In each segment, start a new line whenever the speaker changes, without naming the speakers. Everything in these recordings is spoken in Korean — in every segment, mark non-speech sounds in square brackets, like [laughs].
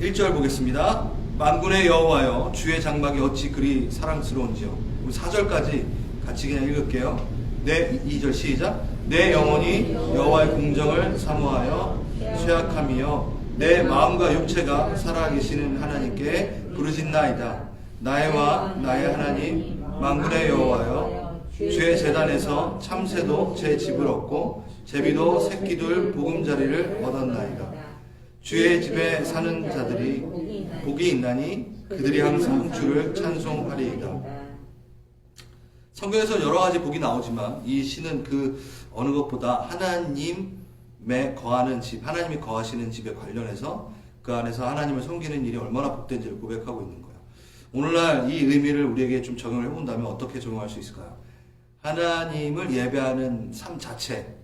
1절 보겠습니다. 만군의 여호와여 주의 장막이 어찌 그리 사랑스러운지요. 우리 4절까지 같이 그냥 읽을게요. 내 2절 시작. 내 영혼이 여호와의 공정을 사모하여 쇠약함이여 내 마음과 육체가 살아계시는 하나님께 부르짖나이다. 나의 와 나의 하나님 만군의 여호와여 주의 재단에서 참새도 제 집을 얻고 제비도 새끼들 보금자리를 얻었나이다. 주의 집에 사는 자들이 복이 있나니 그들이 항상 주를 찬송하리이다. 성경에서 여러 가지 복이 나오지만 이 시는 그 어느 것보다 하나님의 거하는 집, 하나님이 거하시는 집에 관련해서 그 안에서 하나님을 섬기는 일이 얼마나 복된지를 고백하고 있는 거예요. 오늘날 이 의미를 우리에게 좀 적용을 해본다면 어떻게 적용할 수 있을까요? 하나님을 예배하는 삶 자체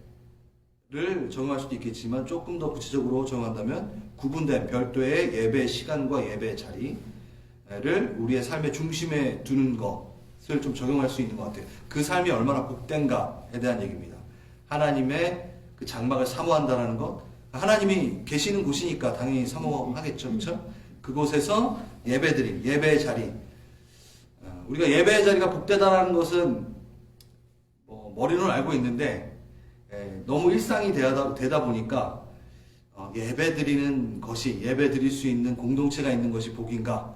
를 적용할 수도 있겠지만 조금 더 구체적으로 적용한다면 구분된 별도의 예배 시간과 예배 자리를 우리의 삶의 중심에 두는 것을 좀 적용할 수 있는 것 같아요. 그 삶이 얼마나 복된가에 대한 얘기입니다. 하나님의 그 장막을 사모한다라는 것, 하나님이 계시는 곳이니까 당연히 사모하겠죠, 그렇죠? 그곳에서 예배드림, 예배의 자리. 어, 우리가 예배의 자리가 복되다라는 것은 뭐 머리로는 알고 있는데 예, 너무 일상이 되다, 되다 보니까 어, 예배 드리는 것이 예배 드릴 수 있는 공동체가 있는 것이 복인가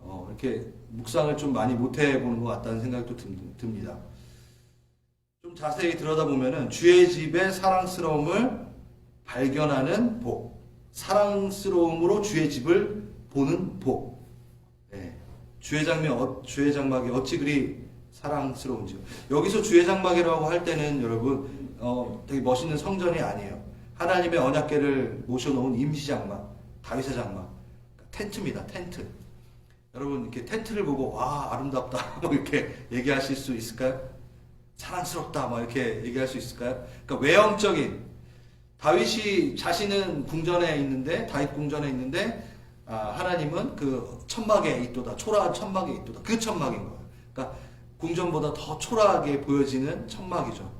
어, 이렇게 묵상을 좀 많이 못 해 보는 것 같다는 생각도 듭- 듭니다. 좀 자세히 들여다보면은 주의 집의 사랑스러움을 발견하는 복, 사랑스러움으로 주의 집을 보는 복. 예. 주의 장면, 어, 주의 장막이 어찌 그리 사랑스러운지요. 여기서 주의 장막이라고 할 때는 여러분 어, 되게 멋있는 성전이 아니에요. 하나님의 언약궤를 모셔놓은 임시 장막, 다윗의 장막, 텐트입니다. 텐트. 여러분 이렇게 텐트를 보고 와 아름답다 [laughs] 뭐 이렇게 얘기하실 수 있을까요? 사랑스럽다 막 이렇게 얘기할 수 있을까요? 그러니까 외형적인 다윗이 자신은 궁전에 있는데 다윗 궁전에 있는데 아, 하나님은 그 천막에 있도다 초라한 천막에 있도다 그 천막인 거예요. 그러니까 궁전보다 더 초라하게 보여지는 천막이죠.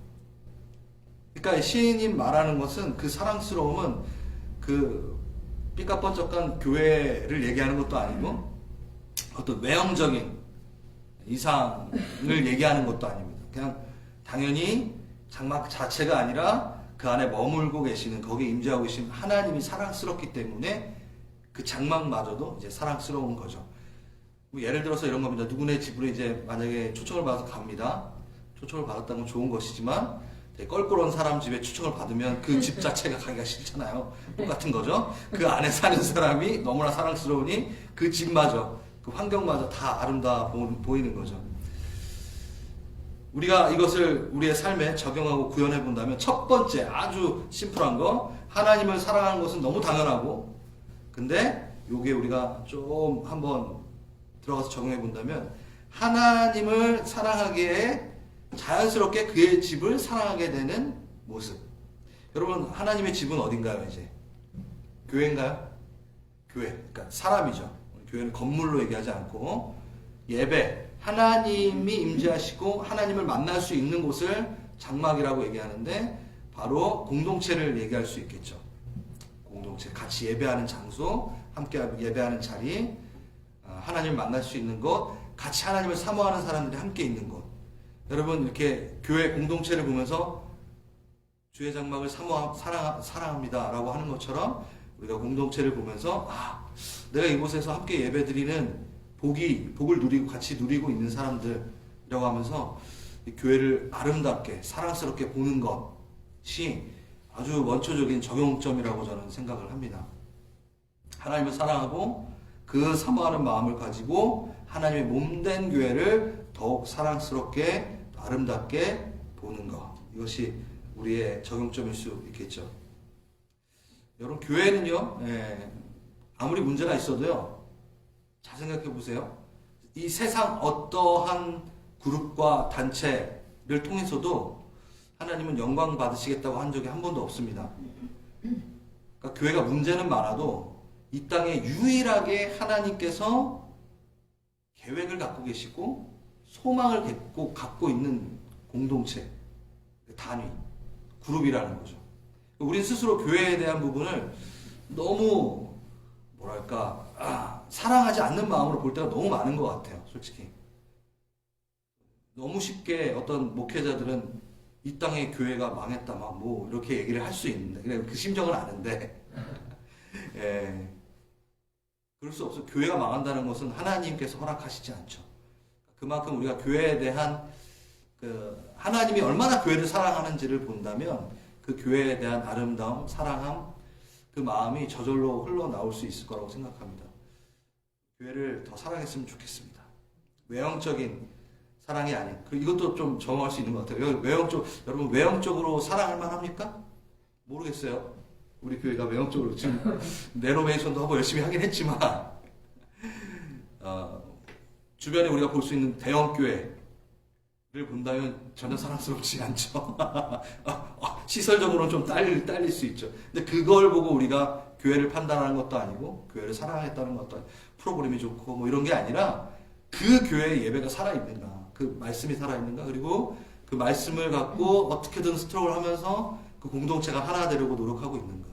그러니까 시인이 말하는 것은 그 사랑스러움은 그 삐까뻔쩍한 교회를 얘기하는 것도 아니고 어떤 외형적인 이상을 얘기하는 것도 아닙니다. 그냥 당연히 장막 자체가 아니라 그 안에 머물고 계시는 거기에 임재하고 계신 하나님이 사랑스럽기 때문에 그 장막마저도 이제 사랑스러운 거죠. 뭐 예를 들어서 이런 겁니다. 누구네 집으로 이제 만약에 초청을 받아서 갑니다. 초청을 받았다는 건 좋은 것이지만 껄끄러운 사람 집에 초청을 받으면 그 집 자체가 가기가 싫잖아요. 똑같은 거죠. 그 안에 사는 사람이 너무나 사랑스러우니 그 집마저 그 환경마저 다 아름다워 보- 보이는 거죠. 우리가 이것을 우리의 삶에 적용하고 구현해 본다면 첫 번째 아주 심플한 거 하나님을 사랑하는 것은 너무 당연하고 근데 요게 우리가 좀 한번 들어가서 적용해 본다면 하나님을 사랑하기에 자연스럽게 그의 집을 사랑하게 되는 모습. 여러분 하나님의 집은 어딘가요 이제? 교회인가요? 교회. 그러니까 사람이죠. 교회는 건물로 얘기하지 않고 예배. 하나님이 임재하시고 하나님을 만날 수 있는 곳을 장막이라고 얘기하는데 바로 공동체를 얘기할 수 있겠죠. 공동체 같이 예배하는 장소, 함께 예배하는 자리, 아, 하나님을 만날 수 있는 곳, 같이 하나님을 사모하는 사람들이 함께 있는 곳. 여러분 이렇게 교회 공동체를 보면서 주의 장막을 사모 사랑 사랑합니다라고 하는 것처럼 우리가 공동체를 보면서 아 내가 이곳에서 함께 예배드리는 복이 복을 누리고 같이 누리고 있는 사람들이라고 하면서 이 교회를 아름답게 사랑스럽게 보는 것이 아주 원초적인 적용점이라고 저는 생각을 합니다. 하나님을 사랑하고 그 사모하는 마음을 가지고 하나님의 몸된 교회를 더욱 사랑스럽게 아름답게 보는 것 이것이 우리의 적용점일 수 있겠죠. 여러분 교회는요 예, 아무리 문제가 있어도요 잘 생각해 보세요. 이 세상 어떠한 그룹과 단체를 통해서도 하나님은 영광 받으시겠다고 한 적이 한 번도 없습니다. 그러니까 교회가 문제는 많아도 이 땅에 유일하게 하나님께서 계획을 갖고 계시고 소망을 갖고, 갖고 있는 공동체, 단위, 그룹이라는 거죠. 우리 스스로 교회에 대한 부분을 너무 뭐랄까 아, 사랑하지 않는 마음으로 볼 때가 너무 많은 것 같아요. 솔직히 너무 쉽게 어떤 목회자들은 이 땅의 교회가 망했다 막 뭐 이렇게 얘기를 할 수 있는데 그래, 그 심정은 아는데 [laughs] 예. 그럴 수 없어. 교회가 망한다는 것은 하나님께서 허락하시지 않죠. 그만큼 우리가 교회에 대한 그 하나님이 얼마나 교회를 사랑하는지를 본다면 그 교회에 대한 아름다움, 사랑함, 그 마음이 저절로 흘러나올 수 있을 거라고 생각합니다. 교회를 더 사랑했으면 좋겠습니다. 외형적인 사랑이 아닌, 그 이것도 좀 정할 수 있는 것 같아요. 외형적, 여러분 외형적으로 사랑할 만합니까? 모르겠어요. 우리 교회가 외형적으로 지금 [laughs] 레노베이션도 하고 열심히 하긴 했지만 어, 주변에 우리가 볼 수 있는 대형 교회를 본다면 전혀 사랑스럽지 [laughs] 않죠. 어, 시설적으로는 좀 딸릴, 딸릴 수 있죠. 근데 그걸 보고 우리가 교회를 판단하는 것도 아니고 교회를 사랑했다는 것도 아니고 프로그램이 좋고 뭐 이런 게 아니라 그 교회의 예배가 살아있는가 그 말씀이 살아있는가 그리고 그 말씀을 갖고 어떻게든 스트럭을 하면서 그 공동체가 하나 되려고 노력하고 있는가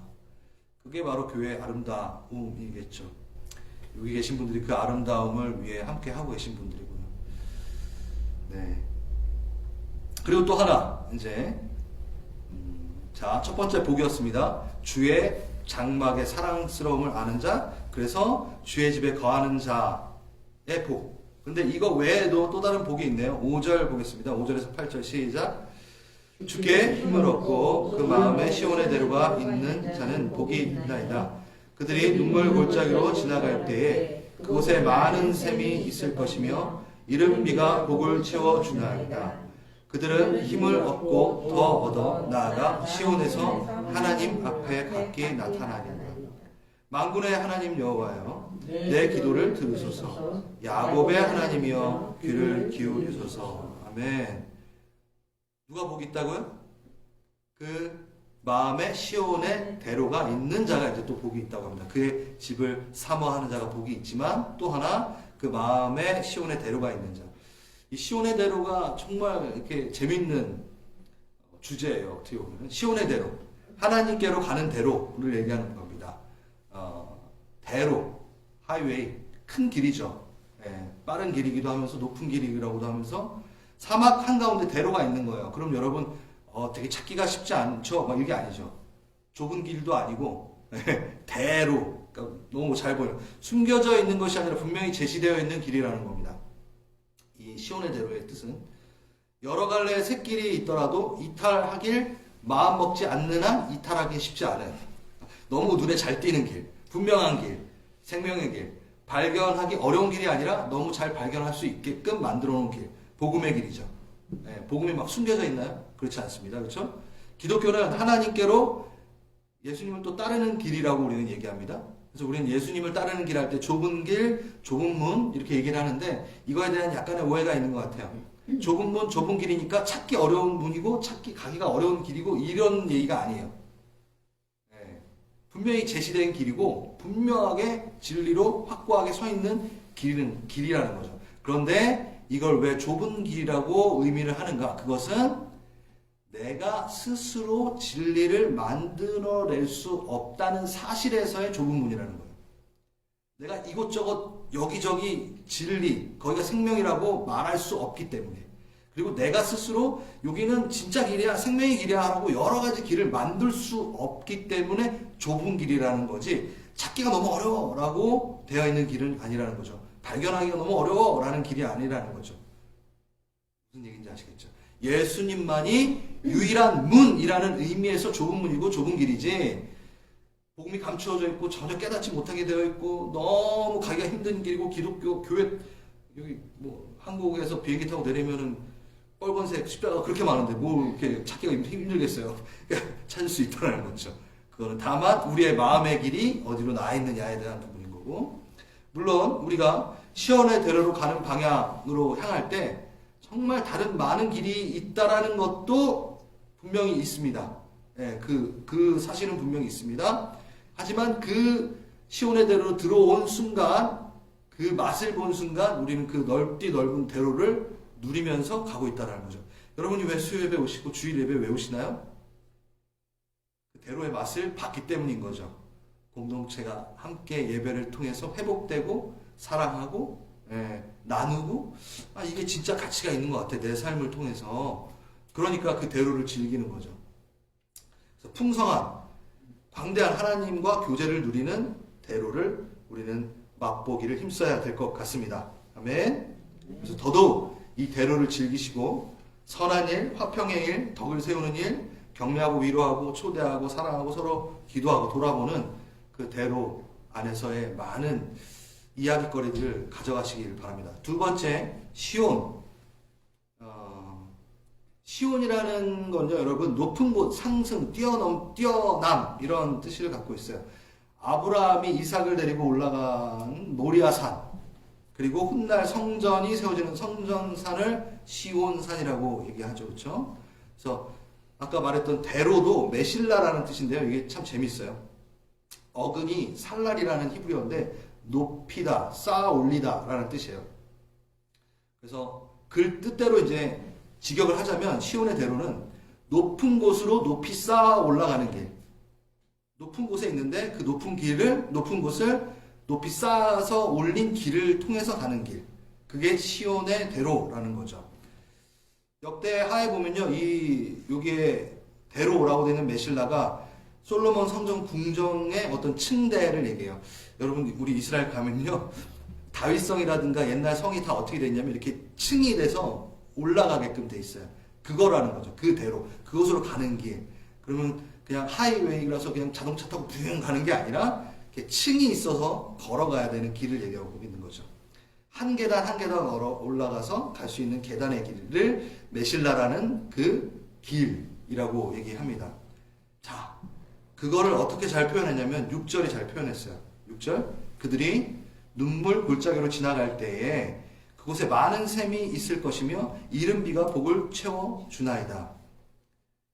그게 바로 교회의 아름다움이겠죠. 여기 계신 분들이 그 아름다움을 위해 함께 하고 계신 분들이고요. 네. 그리고 또 하나 이제 음, 자, 첫 번째 복이었습니다. 주의 장막의 사랑스러움을 아는 자, 그래서 주의 집에 거하는 자의 복. 근데 이거 외에도 또 다른 복이 있네요. 5절 보겠습니다. 5절에서 8절 시작. 주께 힘을 얻고 그 마음에 시온의 대로가 있는 자는 복이 있나이다. 그들이 눈물 골짜기로 지나갈 때에 그곳에 많은 샘이 있을 것이며 이른 비가 복을 채워 주나이다. 그들은 힘을 얻고 더 얻어 나아가 시온에서 하나님 앞에 각기 나타나리라. 만군의 하나님 여호와여 내 기도를 들으소서 야곱의 하나님이여 귀를 기울이소서 아멘 누가 복이 있다고요? 그 마음에 시온의 대로가 있는 자가 이제 또 복이 있다고 합니다. 그의 집을 사모하는 자가 복이 있지만 또 하나 그 마음에 시온의 대로가 있는 자. 이 시온의 대로가 정말 이렇게 재밌는 주제예요. 어떻게 보면 시온의 대로, 하나님께로 가는 대로를 얘기하는 겁니다. 어, 대로, 하이웨이, 큰 길이죠. 예, 빠른 길이기도 하면서 높은 길이라고도 하면서 사막 한가운데 대로가 있는 거예요. 그럼 여러분 어, 되게 찾기가 쉽지 않죠? 막 이게 아니죠. 좁은 길도 아니고 [laughs] 대로 그러니까 너무 잘 보여요. 숨겨져 있는 것이 아니라 분명히 제시되어 있는 길이라는 겁니다. 이 시온의 대로의 뜻은 여러 갈래의 샛길이 있더라도 이탈하길 마음 먹지 않는 한 이탈하기 쉽지 않은 너무 눈에 잘 띄는 길, 분명한 길, 생명의 길, 발견하기 어려운 길이 아니라 너무 잘 발견할 수 있게끔 만들어 놓은 길, 복음의 길이죠. 네, 복음이 막 숨겨져 있나요? 그렇지 않습니다. 그렇죠? 기독교는 하나님께로 예수님을 또 따르는 길이라고 우리는 얘기합니다. 그래서 우리는 예수님을 따르는 길 할 때 좁은 길, 좁은 문 이렇게 얘기를 하는데 이거에 대한 약간의 오해가 있는 것 같아요. 좁은 문, 좁은 길이니까 찾기 어려운 문이고 찾기 가기가 어려운 길이고 이런 얘기가 아니에요. 네. 분명히 제시된 길이고 분명하게 진리로 확고하게 서 있는 길은 길이라는 거죠. 그런데 이걸 왜 좁은 길이라고 의미를 하는가? 그것은 내가 스스로 진리를 만들어낼 수 없다는 사실에서의 좁은 문이라는 거예요. 내가 이곳저곳 여기저기 진리, 거기가 생명이라고 말할 수 없기 때문에. 그리고 내가 스스로 여기는 진짜 길이야, 생명의 길이야 하고 여러 가지 길을 만들 수 없기 때문에 좁은 길이라는 거지. 찾기가 너무 어려워라고 되어 있는 길은 아니라는 거죠. 발견하기가 너무 어려워라는 길이 아니라는 거죠. 무슨 얘기인지 아시겠죠? 예수님만이 유일한 문이라는 의미에서 좁은 문이고 좁은 길이지 복음이 감추어져 있고 전혀 깨닫지 못하게 되어 있고 너무 가기가 힘든 길이고 기독교 교회 여기 뭐 한국에서 비행기 타고 내리면은 빨간색 십자가 그렇게 많은데 뭐 이렇게 찾기가 힘들겠어요. [laughs] 찾을 수 있다는 거죠. 그거는 다만 우리의 마음의 길이 어디로 나 있느냐에 대한 부분인 거고 물론 우리가 시원의 대로로 가는 방향으로 향할 때 정말 다른 많은 길이 있다라는 것도 분명히 있습니다. 예, 그, 그 사실은 분명히 있습니다. 하지만 그 시온의 대로로 들어온 순간, 그 맛을 본 순간, 우리는 그 넓디 넓은 대로를 누리면서 가고 있다는 거죠. 여러분이 왜 수요 예배 오시고 주일 예배 왜 오시나요? 그 대로의 맛을 봤기 때문인 거죠. 공동체가 함께 예배를 통해서 회복되고 사랑하고 예, 나누고 아 이게 진짜 가치가 있는 것 같아 내 삶을 통해서 그러니까 그 대로를 즐기는 거죠. 그래서 풍성한 광대한 하나님과 교제를 누리는 대로를 우리는 맛보기를 힘써야 될 것 같습니다. 아멘. 그래서 더더욱 이 대로를 즐기시고 선한 일, 화평의 일, 덕을 세우는 일, 격려하고 위로하고 초대하고 사랑하고 서로 기도하고 돌아보는 그 대로 안에서의 많은 이야기거리들을 가져가시길 바랍니다. 두 번째, 시온. 어, 시온이라는 건요, 여러분, 높은 곳, 상승, 뛰어넘, 뛰어남, 이런 뜻을 갖고 있어요. 아브라함이 이삭을 데리고 올라간 모리아산, 그리고 훗날 성전이 세워지는 성전산을 시온산이라고 얘기하죠. 그렇죠? 그래서 아까 말했던 대로도 메실라라는 뜻인데요. 이게 참 재밌어요. 어근이 살날이라는 히브리어인데 높이다, 쌓아 올리다 라는 뜻이에요. 그래서 글 뜻대로 이제 직역을 하자면 시온의 대로는 높은 곳으로 높이 쌓아 올라가는 길. 높은 곳에 있는데 그 높은 길을 높은 곳을 높이 쌓아서 올린 길을 통해서 가는 길. 그게 시온의 대로라는 거죠. 역대 하에 보면요, 이 여기에 대로라고 되는 메실라가 솔로몬 성전 궁정의 어떤 층대를 얘기해요. 여러분 우리 이스라엘 가면요, 다윗성이라든가 옛날 성이 다 어떻게 됐냐면 이렇게 층이 돼서 올라가게끔 돼 있어요. 그거라는 거죠. 그 대로 그곳으로 가는 길. 그러면 그냥 하이웨이라서 그냥 자동차 타고 붕 가는 게 아니라 이렇게 층이 있어서 걸어가야 되는 길을 얘기하고 있는 거죠. 한 계단 한 계단 걸어 올라가서 갈 수 있는 계단의 길을 메실라라는 그 길이라고 얘기합니다. 자, 그거를 어떻게 잘 표현했냐면 6절이 잘 표현했어요. 6절. 그들이 눈물 골짜기로 지나갈 때에 그곳에 많은 샘이 있을 것이며 이른 비가 복을 채워 주나이다.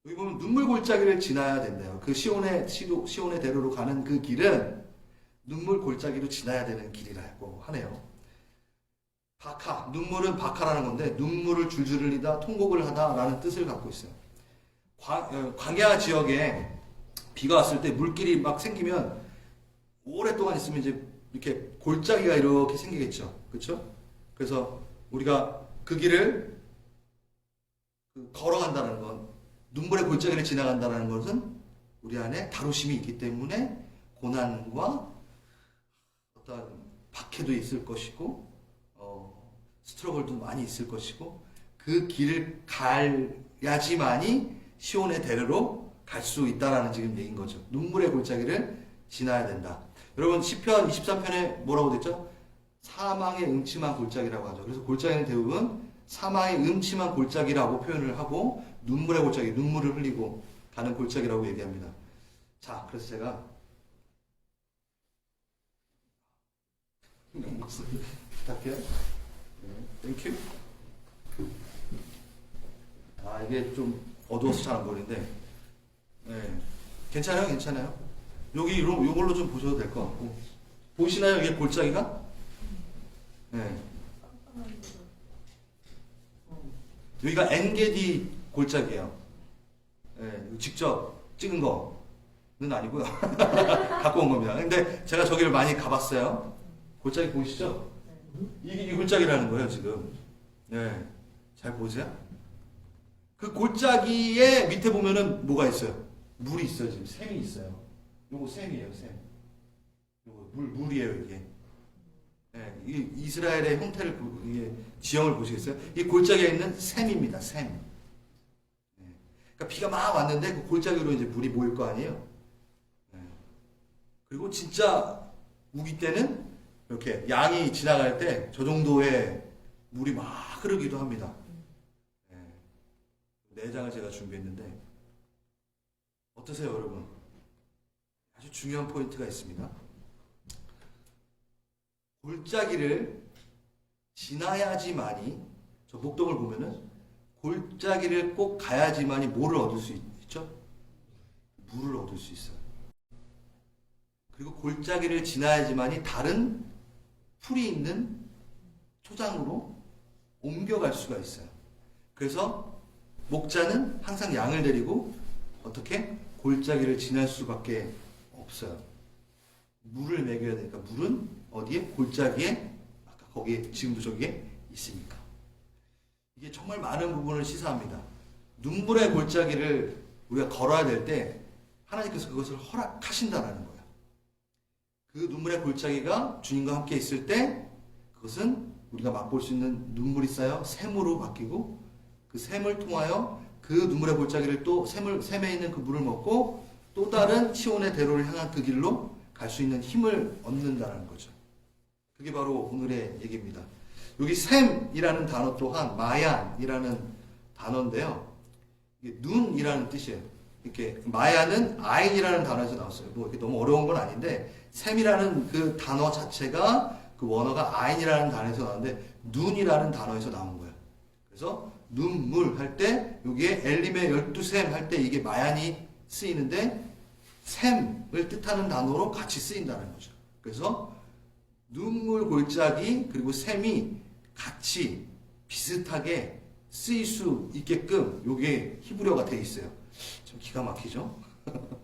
여기 보면 눈물 골짜기를 지나야 된대요. 그 시온의 시도, 시온의 대로로 가는 그 길은 눈물 골짜기로 지나야 되는 길이라고 하네요. 바카, 눈물은 바카라는 건데 눈물을 줄줄 흘리다, 통곡을 하다라는 뜻을 갖고 있어요. 광, 어, 광야 지역에 비가 왔을 때 물길이 막 생기면 오랫동안 있으면 이제 이렇게 골짜기가 이렇게 생기겠죠. 그렇죠? 그래서 우리가 그 길을 그 걸어간다는 건 눈물의 골짜기를 지나간다는 것은 우리 안에 다루심이 있기 때문에 고난과 어떤 박해도 있을 것이고 어, 스트러글도 많이 있을 것이고 그 길을 가야지만이 시온의 대로로 갈 수 있다라는 지금 얘기인 거죠. 눈물의 골짜기를 지나야 된다. 여러분 시편 23편에 뭐라고 됐죠? 사망의 음침한 골짜기라고 하죠. 그래서 골짜기는 대부분 사망의 음침한 골짜기라고 표현을 하고 눈물의 골짜기, 눈물을 흘리고 가는 골짜기라고 얘기합니다. 자, 그래서 제가 부탁해요. 네, 땡큐. 아, 이게 좀 어두워서 잘 안 보이는데, 네. 괜찮아요, 괜찮아요. 여기 요, 요걸로 좀 보셔도 될 것 같고. 보이시나요, 이게 골짜기가? 네. 여기가 엔게디 골짜기예요. 예, 직접 찍은 거는 아니고요. [laughs] 갖고 온 겁니다. 근데 제가 저기를 많이 가봤어요. 골짜기 보이시죠? 이게 이 골짜기라는 거예요, 지금. 네. 잘 보세요. 그 골짜기에 밑에 보면은 뭐가 있어요? 물이 있어요, 지금. 샘이 있어요. 요거 샘이에요, 샘. 요거 물, 물이에요, 이게. 네, 이 이스라엘의 형태를, 보- 이게 지형을 보시겠어요? 이 골짜기에 있는 샘입니다, 샘. 네. 그러니까 비가 막 왔는데 그 골짜기로 이제 물이 모일 거 아니에요? 네. 그리고 진짜 우기 때는 이렇게 양이 지나갈 때 저 정도의 물이 막 흐르기도 합니다. 네. 내장을 제가 준비했는데 어떠세요, 여러분? 아주 중요한 포인트가 있습니다. 골짜기를 지나야지만이 저 목동을 보면은 골짜기를 꼭 가야지만이 뭐를 얻을 수 있죠? 물을 얻을 수 있어요. 그리고 골짜기를 지나야지만이 다른 풀이 있는 초장으로 옮겨갈 수가 있어요. 그래서 목자는 항상 양을 데리고 어떻게 골짜기를 지날 수밖에 없어요. 물을 먹여야 되니까 물은 어디에? 골짜기에 아까 거기에 지금도 저기에 있으니까 이게 정말 많은 부분을 시사합니다. 눈물의 골짜기를 우리가 걸어야 될 때 하나님께서 그것을 허락하신다라는 거예요. 그 눈물의 골짜기가 주님과 함께 있을 때 그것은 우리가 맛볼 수 있는 눈물이 쌓여 샘으로 바뀌고 그 샘을 통하여 그 눈물의 골짜기를 또 샘을 샘에 있는 그 물을 먹고 또 다른 시온의 대로를 향한 그 길로 갈 수 있는 힘을 얻는다는 거죠. 그게 바로 오늘의 얘기입니다. 여기 샘이라는 단어 또한 마얀이라는 단어인데요. 이게 눈이라는 뜻이에요. 이렇게 마야는 아인이라는 단어에서 나왔어요. 뭐 너무 어려운 건 아닌데 샘이라는 그 단어 자체가 그 원어가 아인이라는 단어에서 나왔는데 눈이라는 단어에서 나온 거예요. 그래서 눈물 할 때 여기에 엘림의 열두 샘할때 이게 마얀이 쓰이는데 샘을 뜻하는 단어로 같이 쓰인다는 거죠. 그래서 눈물 골짜기 그리고 샘이 같이 비슷하게 쓰일 수 있게끔 요게 히브리어가 돼 있어요. 좀 기가 막히죠? [laughs]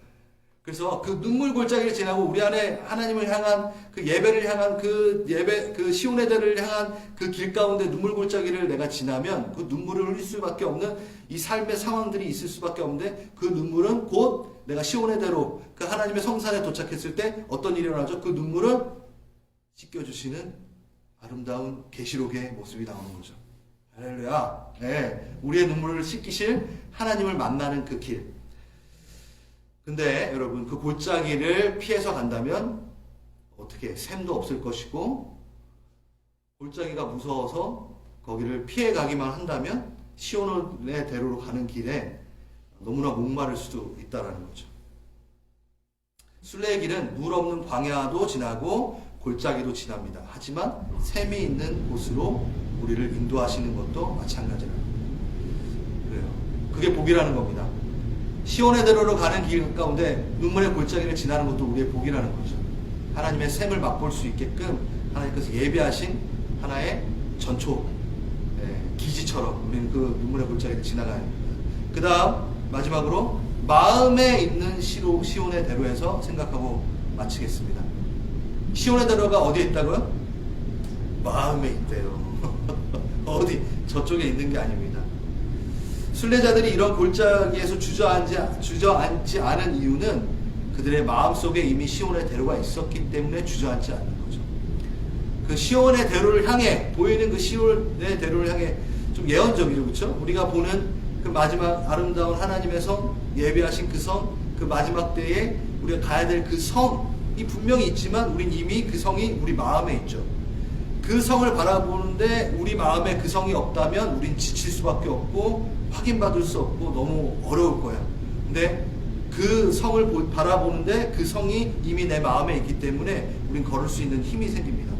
그래서 그 눈물 골짜기를 지나고 우리 안에 하나님을 향한 그 예배를 향한 그 예배 그 시온의 대를 향한 그 길 가운데 눈물 골짜기를 내가 지나면 그 눈물을 흘릴 수밖에 없는 이 삶의 상황들이 있을 수밖에 없는데 그 눈물은 곧 내가 시온의 대로 그 하나님의 성산에 도착했을 때 어떤 일이 일어나죠? 그 눈물은 씻겨 주시는 아름다운 계시록의 모습이 나오는 거죠. 할렐루야. 네, 우리의 눈물을 씻기실 하나님을 만나는 그 길. 근데 여러분 그 골짜기를 피해서 간다면 어떻게 샘도 없을 것이고 골짜기가 무서워서 거기를 피해 가기만 한다면 시온의 대로로 가는 길에 너무나 목마를 수도 있다라는 거죠. 순례의 길은 물 없는 광야도 지나고 골짜기도 지납니다. 하지만 샘이 있는 곳으로 우리를 인도하시는 것도 마찬가지라. 그래요. 그게 복이라는 겁니다. 시온의 대로로 가는 길 가운데 눈물의 골짜기를 지나는 것도 우리의 복이라는 거죠. 하나님의 샘을 맛볼 수 있게끔 하나님께서 예배하신 하나의 전초 예, 기지처럼 우리는 그 눈물의 골짜기를 지나가야 합니다. 그 다음 마지막으로 마음에 있는 시로, 시온의 대로에서 생각하고 마치겠습니다. 시온의 대로가 어디에 있다고요? 마음에 있대요. [laughs] 어디 저쪽에 있는 게 아닙니다. 순례자들이 이런 골짜기에서 주저앉지, 주저앉지 않은 이유는 그들의 마음속에 이미 시온의 대로가 있었기 때문에 주저앉지 않는 거죠. 그 시온의 대로를 향해 보이는 그 시온의 대로를 향해 좀 예언적이죠, 그렇죠? 우리가 보는 그 마지막 아름다운 하나님의 성 예배하신 그 성, 그 마지막 때에 우리가 가야 될 그 성이 분명히 있지만 우린 이미 그 성이 우리 마음에 있죠. 그 성을 바라보는데 우리 마음에 그 성이 없다면 우린 지칠 수밖에 없고 확인받을 수 없고 너무 어려울 거야. 근데 그 성을 보- 바라보는데 그 성이 이미 내 마음에 있기 때문에 우린 걸을 수 있는 힘이 생깁니다.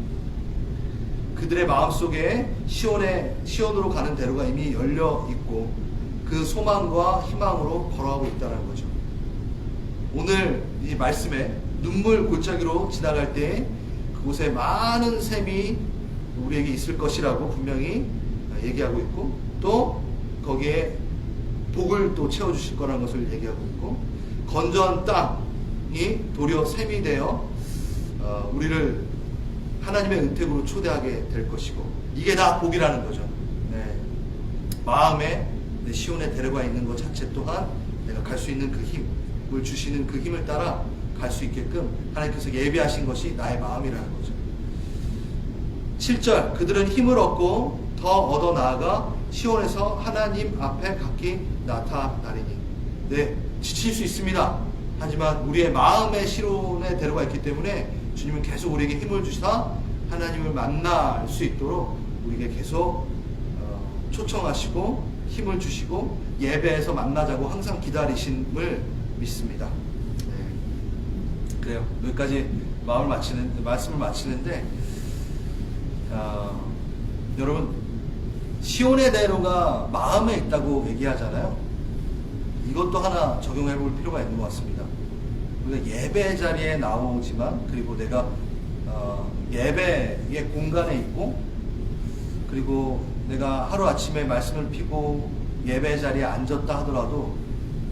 그들의 마음 속에 시온의 시온으로 가는 대로가 이미 열려 있고 그 소망과 희망으로 걸어가고 있다는 거죠. 오늘 이 말씀에 눈물 골짜기로 지나갈 때 그곳에 많은 샘이 우리에게 있을 것이라고 분명히 얘기하고 있고 또 거기에 복을 또 채워주실 거라는 것을 얘기하고 있고 건조한 땅이 도리어 샘이 되어 어, 우리를 하나님의 은택으로 초대하게 될 것이고 이게 다 복이라는 거죠. 네. 마음에 내 시온에 데려가 있는 것 자체 또한 내가 갈 수 있는 그 힘을 주시는 그 힘을 따라 갈 수 있게끔 하나님께서 예비하신 것이 나의 마음이라는 거죠. 7절 그들은 힘을 얻고 더 얻어 나아가 시온에서 하나님 앞에 각기 나타나리니 네 지칠 수 있습니다. 하지만 우리의 마음의 시론에 데려가 있기 때문에 주님은 계속 우리에게 힘을 주시다 하나님을 만날 수 있도록 우리에게 계속 어, 초청하시고 힘을 주시고 예배에서 만나자고 항상 기다리심을 믿습니다. 네. 그래요. 여기까지 마음을 마치는 말씀을 마치는데 어, 여러분 시온의 대로가 마음에 있다고 얘기하잖아요. 이것도 하나 적용해 볼 필요가 있는 것 같습니다. 우리가 예배 자리에 나오지만 그리고 내가 어, 예배의 공간에 있고 그리고 내가 하루 아침에 말씀을 피고 예배 자리에 앉았다 하더라도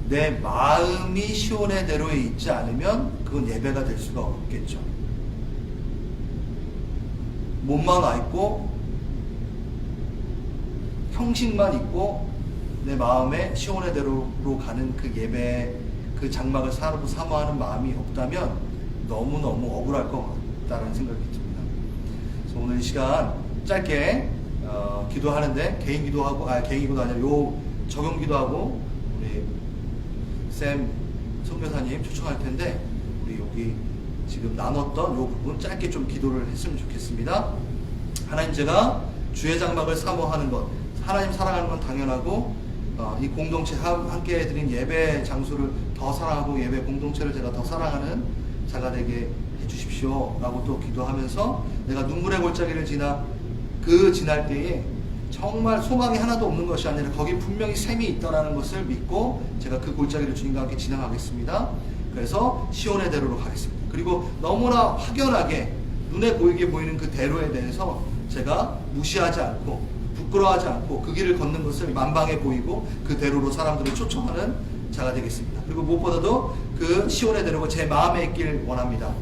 내 마음이 시온의 대로에 있지 않으면 그건 예배가 될 수가 없겠죠. 몸만 와 있고 형식만 있고 내 마음에 시온의 대로로 가는 그 예배 그 장막을 사고 사모하는 마음이 없다면 너무너무 억울할 것 같다는 생각이 듭니다. 그래서 오늘 이 시간 짧게 어, 기도하는데 개인 기도하고 아 개인 기도 아니라 요 적용 기도하고 우리 쌤 선교사님 초청할 텐데 우리 여기 지금 나눴던 요 부분 짧게 좀 기도를 했으면 좋겠습니다. 하나님 제가 주의 장막을 사모하는 것 하나님 사랑하는 건 당연하고 어, 이 공동체 함- 함께 드린 예배 장소를 더 사랑하고 예배 공동체를 제가 더 사랑하는 자가 되게 해주십시오 라고 또 기도하면서 내가 눈물의 골짜기를 지나 그 지날 때에 정말 소망이 하나도 없는 것이 아니라 거기 분명히 샘이 있다라는 것을 믿고 제가 그 골짜기를 주님과 함께 지나가겠습니다. 그래서 시온의 대로로 가겠습니다. 그리고 너무나 확연하게 눈에 보이게 보이는 그 대로에 대해서 제가 무시하지 않고 부끄러워하지 않고 그 길을 걷는 것을 만방해 보이고 그 대로로 사람들을 초청하는 자가 되겠습니다. 그리고 무엇보다도 그 시온의 대로가 제 마음에 있길 원합니다.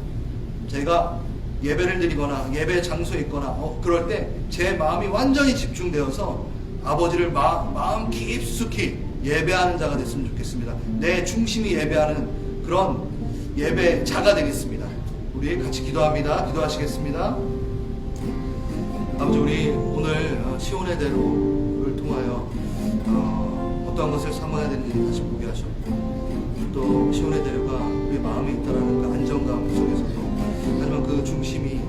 제가 예배를 드리거나 예배 장소에 있거나 어, 그럴 때 제 마음이 완전히 집중되어서 아버지를 마, 마음 깊숙이 예배하는 자가 됐으면 좋겠습니다. 내 중심이 예배하는 그런 예배 자가 되겠습니다. 우리 같이 기도합니다. 기도하시겠습니다. 아버지 우리 오늘 어, 시온의 대로를 통하여 어, 어떠한 것을 사모해야 되는지 다시 보게 하셨고 또 시온의 대로가 우리 마음에 있다라는 그 안정감 속에서도 하지만 그 중심이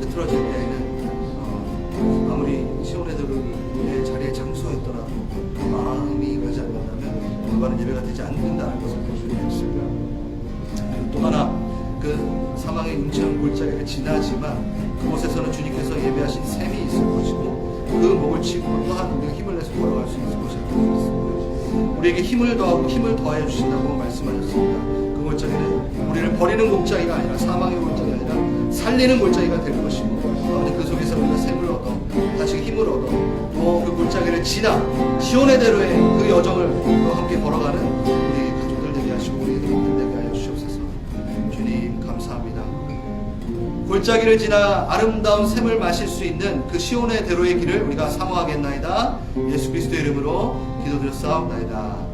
흐트러질 때에는 어, 아무리 시온의 대로의 자리에 장소였더라도 그 마음이 가지 않는다면 그거는 예배가 되지 않는다는 것을 보여주게 했습니다. 또 하나 그 사망의 음침한 골짜기를 지나지만 그곳에서는 주님께서 예배하신 샘이 있을 것이고 그 목을 치고 또한 우리가 힘을 내서 걸어갈 수 있을 것이라고 믿습니다. 우리에게 힘을 더하고 힘을 더하여 주신다고 말씀하셨습니다. 그 골짜기는 우리를 버리는 골짜기가 아니라 사망의 골짜기가 아니라 살리는 골짜기가 될 것이고 그 속에서 우리가 샘을 얻어 다시 힘을 얻어 또그 골짜기를 지나 시온의 대로의 그 여정을 또 함께 걸어가는 우리 골짜기를 지나 아름다운 샘을 마실 수 있는 그 시온의 대로의 길을 우리가 사모하겠나이다. 예수 그리스도의 이름으로 기도드렸사옵나이다.